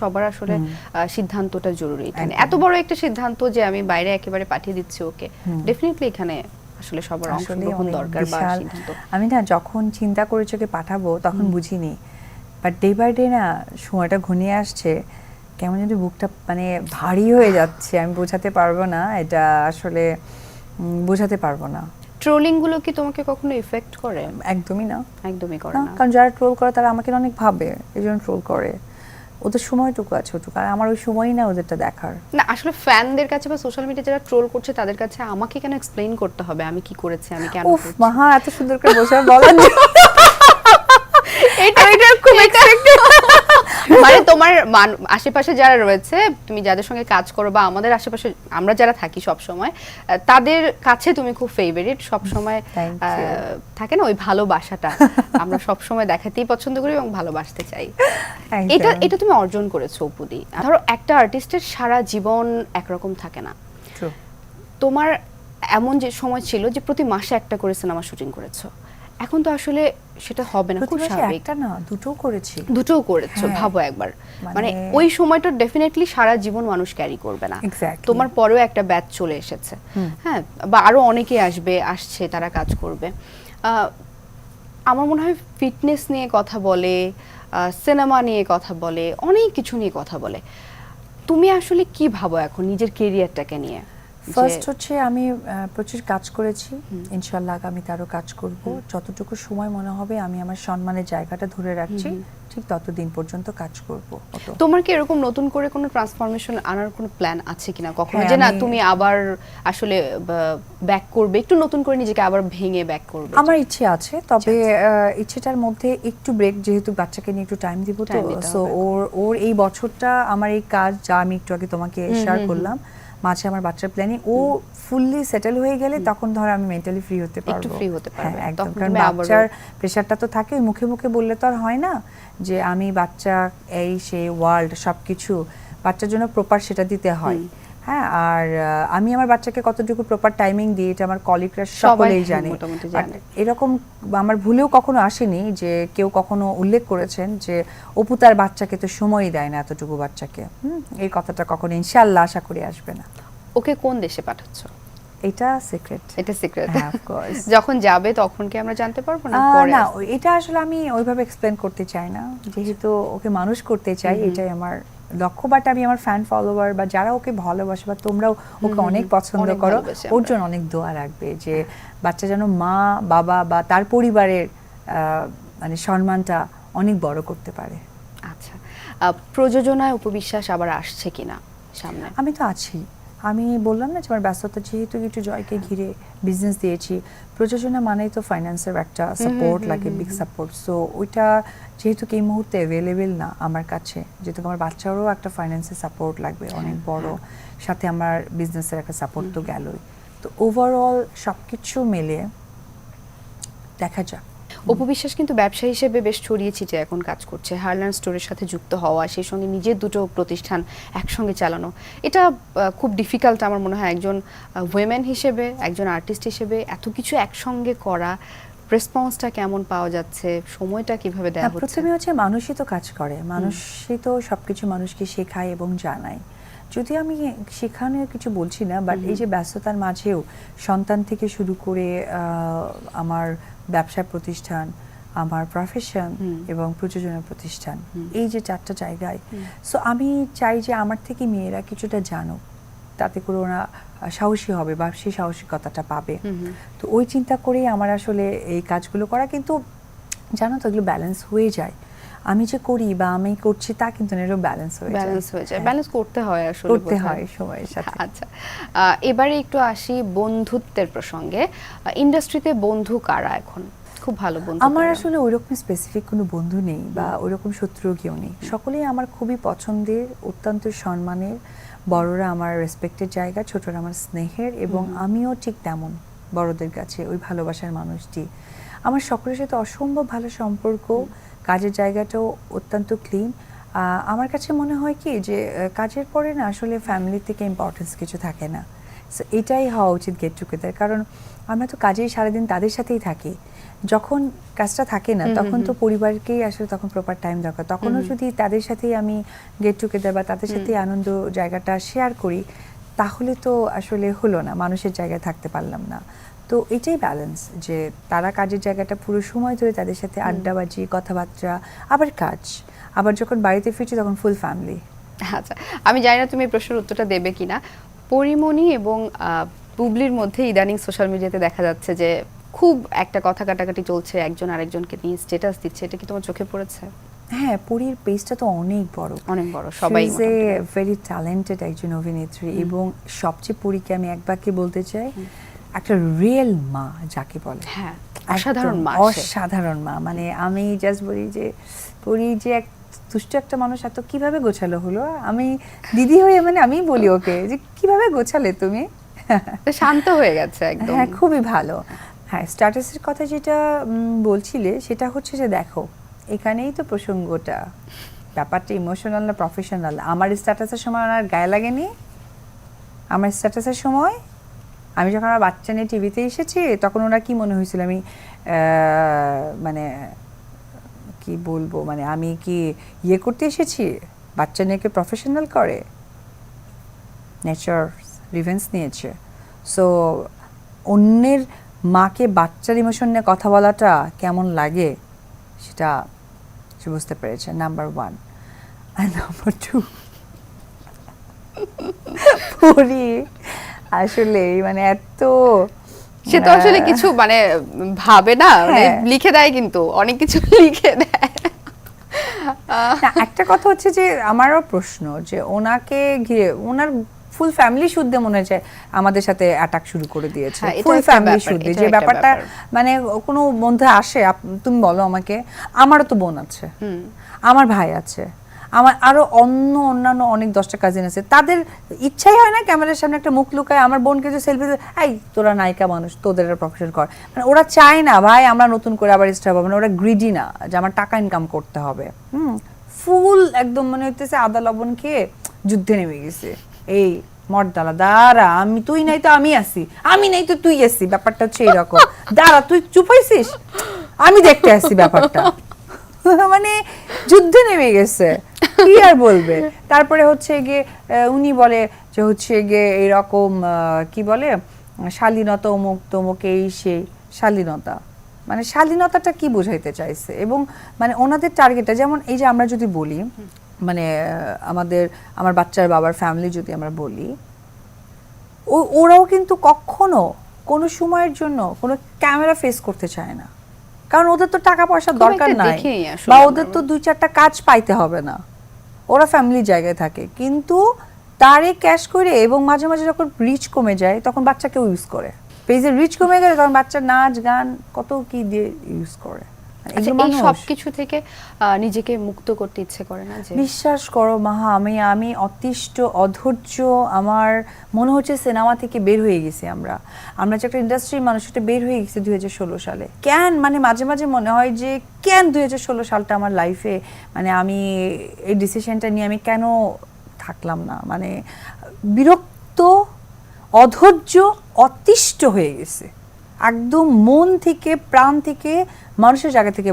সবার আসলে সিদ্ধান্তটা জরুরি এত বড় একটা সিদ্ধান্ত যে আমি বাইরে একেবারে পাঠিয়ে দিচ্ছি ওকে ডেফিনেটলি এখানে আসলে সবার অংশগ্রহণ দরকার বা সিদ্ধান্ত। আমি না যখন চিন্তা করেছি ওকে পাঠাবো তখন বুঝিনি। বাট ডে বাই ডে না সময়টা ঘনিয়ে আসছে কেমন যদি বুকটা মানে ভারী হয়ে যাচ্ছে। আমি বোঝাতে পারব না এটা আসলে বোঝাতে পারব না। ট্রোলিংগুলো কি তোমাকে কখনো ইফেক্ট করে? একদমই না। একদমই করে না, না। কারণ যারা ট্রোল করে তারা আমাকে অনেক ভাবে এই জন্য ট্রোল করে। ওদের সময়টুকু আছে ওটুকু। আর আমার ওই সময়ই না ওদেরটা দেখার। না আসলে ফ্যানদের কাছে বা সোশ্যাল মিডিয়া যারা ট্রোল করছে তাদের কাছে আমাকে কেন এক্সপ্লেইন করতে হবে? আমি কি করেছি? আমি কেন উফ মহা এত সুন্দর করে বসে বলার জন্য এটা এটা খুব। মানে তোমার আশেপাশে যারা রয়েছে তুমি যাদের সঙ্গে কাজ করো বা আমাদের আশেপাশে আমরা যারা থাকি সব সময় তাদের কাছে তুমি খুব ফেভারিট সব সময় থাকে না ওই ভালোবাসাটা? আমরা সব সময় দেখাতেই পছন্দ করি এবং ভালোবাসতে চাই। এটা এটা তুমি অর্জন করেছ উপদি। ধরো একটা আর্টিস্টের সারা জীবন একরকম থাকে না। তোমার এমন যে সময় ছিল যে প্রতি মাসে একটা করে সিনেমা শুটিং করেছ। এখন তো আসলে সেটা হবে না খুব স্বাভাবিক একটা না দুটো করেছি। দুটোও করেছ হ্যাঁ। ভাবো একবার। মানে- মানে ওই সময়টা ডেফিনেটলি সারা জীবন মানুষ ক্যারি করবে না। তোমার পরেও একটা ব্যাচ চলে এসেছে। হ্যাঁ বা আরও অনেকে আসবে আসছে তারা কাজ করবে। আহ, আমার মনে হয় ফিটনেস নিয়ে কথা বলে সিনেমা নিয়ে কথা বলে অনেক কিছু নিয়ে কথা বলে। তুমি আসলে কি ভাবো এখন নিজের কেরিয়ারটাকে নিয়ে? ফার্স্ট হচ্ছে আমি প্রচুর কাজ করেছি। ইনশাল্লাহ আগামীতে আরও কাজ করব। যতটুকু সময় মনে হবে আমি আমার সম্মানের জায়গাটা ধরে রাখছি। ঠিক ততদিন পর্যন্ত কাজ করব তোমার কি এরকম নতুন করে কোনো ট্রান্সফরমেশন আনার কোনো প্ল্যান আছে কিনা কখনো? হ্যাঁ, যে না তুমি আবার আসলে ব্যাক করবে একটু নতুন করে নিজেকে আবার ভেঙে ব্যাক করবে। আমার ইচ্ছে আছে তবে আহ, ইচ্ছেটার মধ্যে একটু ব্রেক যেহেতু বাচ্চাকে নিয়ে একটু টাইম দিব তো সো ওর ওর এই বছরটা আমার এই কাজ যা আমি একটু আগে তোমাকে শেয়ার করলাম মাঝে আমার বাচ্চার প্ল্যানিং ও ফুললি সেটেল হয়ে গেলে তখন ধর আমি মেন্টালি ফ্রি হতে পারব। ফ্রি হতে পারবে। হ্যাঁ, একদম। কারণ বাচ্চার প্রেশারটা তো থাকে মুখে মুখে বললে তো আর হয় না যে আমি বাচ্চা এই সে ওয়ার্ল্ড সবকিছু বাচ্চার জন্য প্রপার সেটা দিতে হয়। হ্যাঁ আর আমি আমার বাচ্চাকে কতটুকু প্রপার টাইমিং দিই এটা আমার কলিগরা সকলেই হ্যাঁ, জানে। এরকম আমার ভুলেও কখনো আসেনি যে কেউ কখনো উল্লেখ করেছেন যে অপু তার বাচ্চাকে তো সময়ই দেয় না এতটুকু বাচ্চাকে। হুম, এই কথাটা কখনো ইনশাল্লাহ আশা করি আসবে না। ওকে কোন দেশে পাঠাচ্ছ? এটা সিক্রেট এটা সিক্রেট হ্যাঁ, যখন যাবে তখন কি আমরা জানতে পারব না পরে না এটা আসলে আমি ওইভাবে এক্সপ্লেন করতে চাই না। যেহেতু ওকে মানুষ করতে চাই এটাই আমার লক্ষ্য বাট আমি আমার ফ্যান ফলোয়ার বা যারা ওকে ভালোবাসে বা তোমরাও ওকে অনেক পছন্দ করো ওর জন্য অনেক দোয়া রাখবে যে বাচ্চা যেন মা বাবা বা তার পরিবারের আহ, মানে সম্মানটা অনেক বড় করতে পারে। আচ্ছা। প্রযোজনায় উপবিশ্বাস আবার আসছে কিনা সামনে? আমি তো আছি। আমি বললাম না যে আমার ব্যস্ততা যেহেতু একটু জয়কে ঘিরে বিজনেস দিয়েছি প্রযোজনা মানেই তো ফাইন্যান্সের একটা সাপোর্ট লাগে বিগ সাপোর্ট সো ওইটা যেহেতু এই মুহূর্তে অ্যাভেলেবেল না আমার কাছে যেহেতু আমার বাচ্চারও একটা ফাইন্যান্সের সাপোর্ট লাগবে অনেক বড় সাথে আমার বিজনেসের একটা সাপোর্ট তো গেলই। তো ওভারঅল সব কিছু মিলে দেখা যাক। উপবিশ্বাস কিন্তু ব্যবসা হিসেবে বেশ ছড়িয়ে ছিটে এখন কাজ করছে। হারল্যান্ড স্টোরের সাথে যুক্ত হওয়া সেই সঙ্গে নিজের দুটো প্রতিষ্ঠান একসঙ্গে চালানো। এটা খুব ডিফিকাল্ট আমার মনে হয় একজন ওয়েমেন হিসেবে একজন আর্টিস্ট হিসেবে এত কিছু একসঙ্গে করা রেসপন্সটা কেমন পাওয়া যাচ্ছে সময়টা কীভাবে দেওয়া হচ্ছে? প্রথমে হচ্ছে মানুষই তো কাজ করে। মানুষই তো সবকিছু মানুষকে শেখায় এবং জানায়। যদি আমি শেখানো কিছু বলছি না বাট এই যে ব্যস্ততার মাঝেও সন্তান থেকে শুরু করে আহ, আমার ব্যবসা প্রতিষ্ঠান আমার প্রফেশন এবং প্রযোজনা প্রতিষ্ঠান। এই যে চারটা জায়গায় সো আমি চাই যে আমার থেকে মেয়েরা কিছুটা জানুক। তাতে করে ওরা সাহসী হবে বা সেই সাহসিকতাটা পাবে। তো ওই চিন্তা করেই আমার আসলে এই কাজগুলো করা। কিন্তু জানো তো এগুলো ব্যালেন্স হয়ে যায়। আমি যে করি বা আমি করছি তা কিন্তু এরও ব্যালেন্স হয়ে যায়। ব্যালেন্স হয়ে যায়। ব্যালেন্স করতে হয় আসলে করতে হয় সময়ের সাথে। আচ্ছা। এবারে একটু আসি বন্ধুত্বের প্রসঙ্গে। ইন্ডাস্ট্রিতে বন্ধু কারা এখন? খুব ভালো বন্ধু আমার? আসলে ওইরকম স্পেসিফিক কোনো বন্ধু নেই বা ওইরকম শত্রুও কেউ নেই। সকলেই আমার খুবই পছন্দের অত্যন্ত সম্মানের। বড়রা আমার রেসপেক্টের জায়গা ছোটরা আমার স্নেহের এবং আমিও ঠিক তেমন বড়দের কাছে ওই ভালোবাসার মানুষটি। আমার সকলের সাথে অসম্ভব ভালো সম্পর্ক। কাজের জায়গাটাও অত্যন্ত ক্লিন আমার কাছে মনে হয় কি যে কাজের পরে না আসলে ফ্যামিলি থেকে ইম্পর্টেন্স কিছু থাকে না। সো এটাই হওয়া উচিত গেট টুগেদার কারণ আমরা তো কাজেই সারাদিন তাদের সাথেই থাকি। যখন কাজটা থাকে না তখন তো পরিবারকেই আসলে তখন প্রপার টাইম দরকার। তখনও যদি তাদের সাথেই আমি গেট টুগেদার বা তাদের সাথেই আনন্দ জায়গাটা শেয়ার করি তাহলে তো আসলে হলো না মানুষের জায়গায় থাকতে পারলাম না। তো এটাই ব্যালেন্স যে তারা কাজের জায়গাটা পুরো সময় ধরে তাদের সাথে। আড্ডাবাজি কথাবার্তা আবার কাজ। আবার যখন বাড়িতে ফিরছি তখন ফুল ফ্যামিলি আচ্ছা আমি জানি না তুমি এই প্রশ্নের উত্তরটা দেবে কিনা। পরিমণি এবং আহ, বুবলির মধ্যে ইদানিং সোশ্যাল মিডিয়াতে দেখা যাচ্ছে যে খুব একটা কথা কাটাকাটি চলছে একজন আরেকজনকে নিয়ে স্ট্যাটাস দিচ্ছে। এটা কি তোমার চোখে পড়েছে? হ্যাঁ পুরীর পেজটা তো অনেক বড়। অনেক বড় সবাই যে ভেরি ট্যালেন্টেড একজন অভিনেত্রী এবং সবচেয়ে পুরীকে আমি এক বাক্যে বলতে চাই একটা রিয়েল মা যাকে বলে। হ্যাঁ অসাধারণ মা। অসাধারণ মা। মানে আমি জাস্ট বলি যে পুরী যে এক দুষ্ট একটা মানুষ এত কীভাবে গোছালো হলো? আমি দিদি হয়ে মানে আমি বলি ওকে যে কীভাবে গোছালে তুমি? শান্ত হয়ে গেছে একদম। হ্যাঁ খুবই ভালো। হ্যাঁ স্ট্যাটাসের কথা যেটা বলছিলে সেটা হচ্ছে যে দেখো এখানেই তো প্রসঙ্গটা। ব্যাপারটা ইমোশনাল না প্রফেশনাল আমার স্ট্যাটাসের সময় ওনার গায়ে লাগেনি? আমার স্ট্যাটাসের সময় আমি যখন আমার বাচ্চা নিয়ে টিভিতে এসেছি, তখন ওনার কি মনে হয়েছিল? আমি মানে কি বলব? মানে আমি কি ইয়ে করতে এসেছি? বাচ্চা নিয়ে প্রফেশনাল করে? নেচার রিভেন্স নিয়েছে। সো অন্যের মাকে বাচ্চার ইমোশন নিয়ে কথা বলাটা কেমন লাগে সেটা সে বুঝতে পেরেছে। নাম্বার ওয়ান আর নাম্বার টু পরি আসলে মানে এত সে তো আসলে কিছু মানে ভাবে না মানে হ্যাঁ। লিখে দেয় কিন্তু অনেক কিছু লিখে দেয়। একটা কথা হচ্ছে যে আমারও প্রশ্ন যে ওনাকে ঘিরে ওনার ফুল ফ্যামিলি শুদ্ধে মনে হচ্ছে আমাদের সাথে অ্যাটাক শুরু করে দিয়েছে। ফুল ফ্যামিলি শুদ্ধে যে ব্যাপারটা মানে কোনো মধ্যে আসে তুমি বলো আমাকে আমারও তো বোন আছে। আমার ভাই আছে। আমার আরও অন্য অন্যান্য অনেক দশটা কাজিন আছে। তাদের ইচ্ছাই হয় না ক্যামেরার সামনে একটা মুখ লুকায় আমার বোনকে যে সেলফি এই তোরা নায়িকা মানুষ তোদের প্রফেশন কর। মানে ওরা চায় না ভাই আমরা নতুন করে আবার স্টার হবে। না ওরা গ্রিডি না যে আমার টাকা ইনকাম করতে হবে। হুম ফুল একদম মনে হইতেছে আদা লবণ খেয়ে যুদ্ধে নেমে গেছে। এই মর্দালা দাঁড়া আমি তুই নাই তো আমি আছি। আমি নাই তো তুই আসি ব্যাপারটা হচ্ছে এরকম। দাঁড়া তুই চুপ হইছিস? আমি দেখতে আসি ব্যাপারটা। মানে যুদ্ধে নেমে গেছে। কি আর বলবে? তারপরে হচ্ছে গিয়ে উনি বলে যে হচ্ছে গিয়ে এরকম কি বলে? শালীনতা অমুক তমুক এই সেই শালীনতা। মানে শালীনতাটা কি বোঝাইতে চাইছে? এবং মানে ওনাদের টার্গেটটা যেমন এই যে আমরা যদি বলি মানে আমাদের আমার বাচ্চার বাবার ফ্যামিলি যদি আমরা বলি ও- ওরাও কিন্তু কখনো কোনো সময়ের জন্য কোনো ক্যামেরা ফেস করতে চায় না। কারণ ওদের তো টাকা পয়সার দরকার নাই। বা ওদের তো দুই চারটা কাজ পাইতে হবে না। ওরা ফ্যামিলি জায়গায় থাকে। কিন্তু তারে ক্যাশ করে এবং মাঝে মাঝে যখন রিচ কমে যায়, তখন বাচ্চাকেও ইউজ করে। পেজের রিচ কমে গেলে তখন বাচ্চা নাচ, গান কত কি দিয়ে ইউজ করে। এই মানুষ। সব কিছু থেকে নিজেকে মুক্ত করতে ইচ্ছে করে না যে বিশ্বাস করো মাহা আমি আমি অতিষ্ঠ অধৈর্য আমার মনে হচ্ছে সিনেমা থেকে বের হয়ে গেছি আমরা। আমরা যে একটা ইন্ডাস্ট্রির মানুষ এটা বের হয়ে গেছি দুই সালে। কেন? মানে মাঝে মাঝে মনে হয় যে কেন দুই হাজার ষোলো সালটা আমার লাইফে মানে আমি এই ডিসিশনটা নিয়ে আমি কেন থাকলাম না? মানে বিরক্ত অধৈর্য অতিষ্ঠ হয়ে গেছে। একদম মন থেকে প্রাণ থেকে মানুষের জায়গা থেকে